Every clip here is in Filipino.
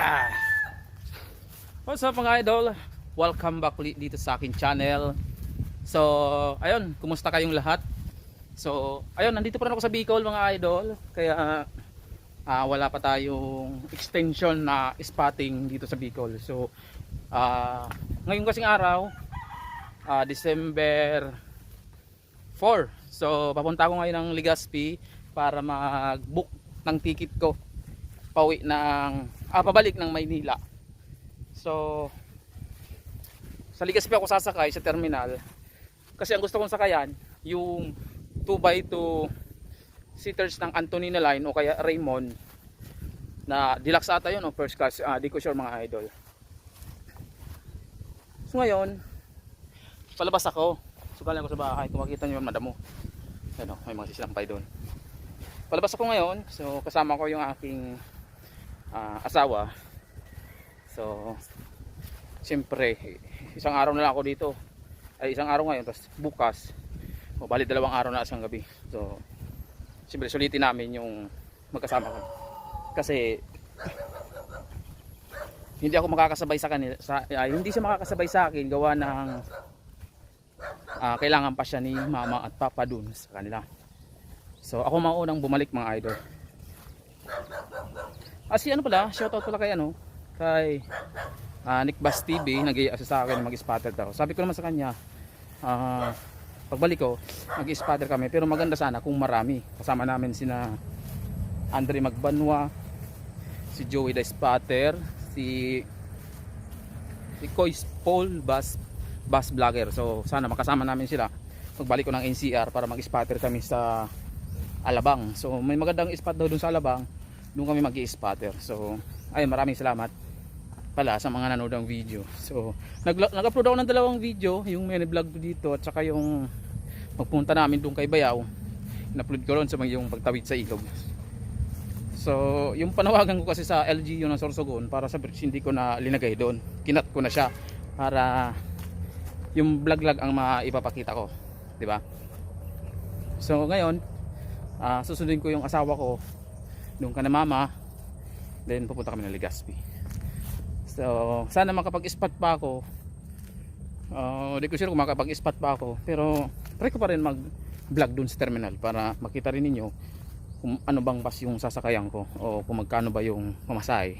Ah. What's up mga idol? Welcome back ulit dito sa akin channel. So, ayun, kumusta kayong lahat? So, ayun, nandito pa rin ako sa Bicol mga idol. Kaya ah, wala pa tayong extension na spotting dito sa Bicol. So, ah, ngayon kasing araw, ah, December 4. So, papunta ako ngayon ng Legazpi para mag-book ng ticket ko pauwi ng ah, pabalik ng Maynila. So sa Legazpi ako sasakay sa terminal kasi ang gusto kong sakayan yung 2x2 seaters ng Antonina Line o kaya Raymond na deluxe ata yun o first class. Ah, di ko sure mga idol. So ngayon palabas ako. So galing ako sa bahay. Kung makita nyo yun madamo. Ano, may mga sisilampay doon. Palabas ako ngayon. So kasama ko yung aking ah, asawa. So siyempre isang araw na lang ako dito. Ay isang araw ngayon tapos bukas. O bali dalawang araw na isang gabi. So siyempre sulitin namin yung magkasama ko. Kasi hindi ako makakasabay sa kanila sa, ay, hindi siya makakasabay sa akin gawa ng ah, kailangan pa siya ni mama at papa dun sa kanila. So ako maunang bumalik mga idol Ah, si ano pala, shoutout pala kay ano, kay ah, Nick Bass TV, nag-i-assist sa akin mag-spotter daw. Sabi ko naman sa kanya, ah, pagbalik ko, mag-spotter kami, pero maganda sana kung marami. Kasama namin sina Andre Magbanwa, si Joey the Spotter, si si Koy Paul Bass Bass Vlogger. So sana makasama namin sila. Pagbalik ko ng NCR para mag-spotter kami sa Alabang. So may magandang spot daw dun sa Alabang doon kami mag spotter so ay maraming salamat pala sa mga nanood ng video. So nag- nag-upload ako ng dalawang video yung mini vlog dito at saka yung magpunta namin doon kay Bayaw. In-upload ko ron sa mga yung pagtawid sa ilog. So yung panawagan ko kasi sa LGU ng Sorsogon para sa bridge hindi ko na linagay doon. Kinat ko na siya para yung vlog vlog ang maipapakita ko. Di ba? So ngayon ah, susundin ko yung asawa ko doon ka na mama. Then pupunta kami ng Legazpi. So sana makapag-spot pa ako. Uh, di ko sure kung makapag-spot pa ako pero try ko pa rin mag vlog doon sa terminal para makita rin ninyo kung ano bang bus yung sasakayan ko o kung magkano ba yung pamasahe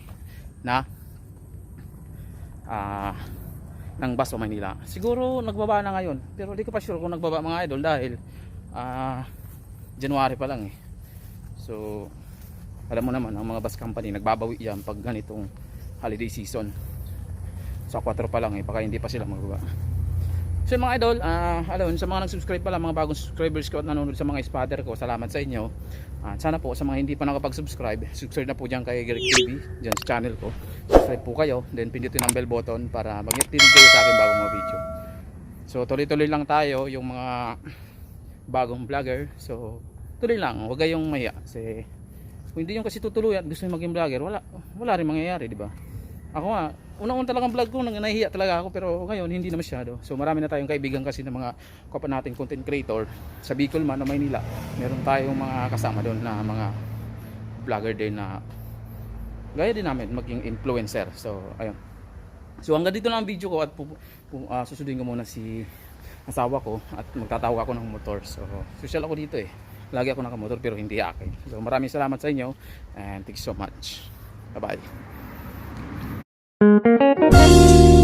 na ah ng bus o Manila. Siguro nagbaba na ngayon pero di ko pa sure kung nagbaba mga idol dahil ah January pa lang eh. So alam mo naman ang mga bus company nagbabawi yan pag ganitong holiday season. Sa 4 pa lang eh baka hindi pa sila magbaba so mga idol ah alam sa mga nag-subscribe pala mga bagong subscribers ko at nanonood sa mga spotter ko salamat sa inyo. Ah, sana po sa mga hindi pa nakapag-subscribe subscribe na po dyan kay Garrick TV dyan sa channel ko. Subscribe po kayo then pindutin ang bell button para mag-tinig kayo sa aking bagong mga video. So tuloy-tuloy lang tayo yung mga bagong vlogger. So tuloy lang huwag kayong mahiya kasi kung hindi yung kasi tutuluyan gusto nyo maging vlogger wala wala rin mangyayari di ba? Ako nga unang-una talagang vlog ko nang nahihiya talaga ako pero ngayon hindi na masyado. So marami na tayong kaibigan kasi ng mga kapwa nating content creator sa Bicol man o Maynila. Meron tayong mga kasama doon na mga vlogger din na gaya din namin maging influencer. So ayun. So hanggang dito lang ang video ko at ah, susundin ko muna si asawa ko at magtatawag ako ng motor. So social ako dito eh lagi ako nakamotor pero hindi akin. So maraming salamat sa inyo and thank you so much. Bye bye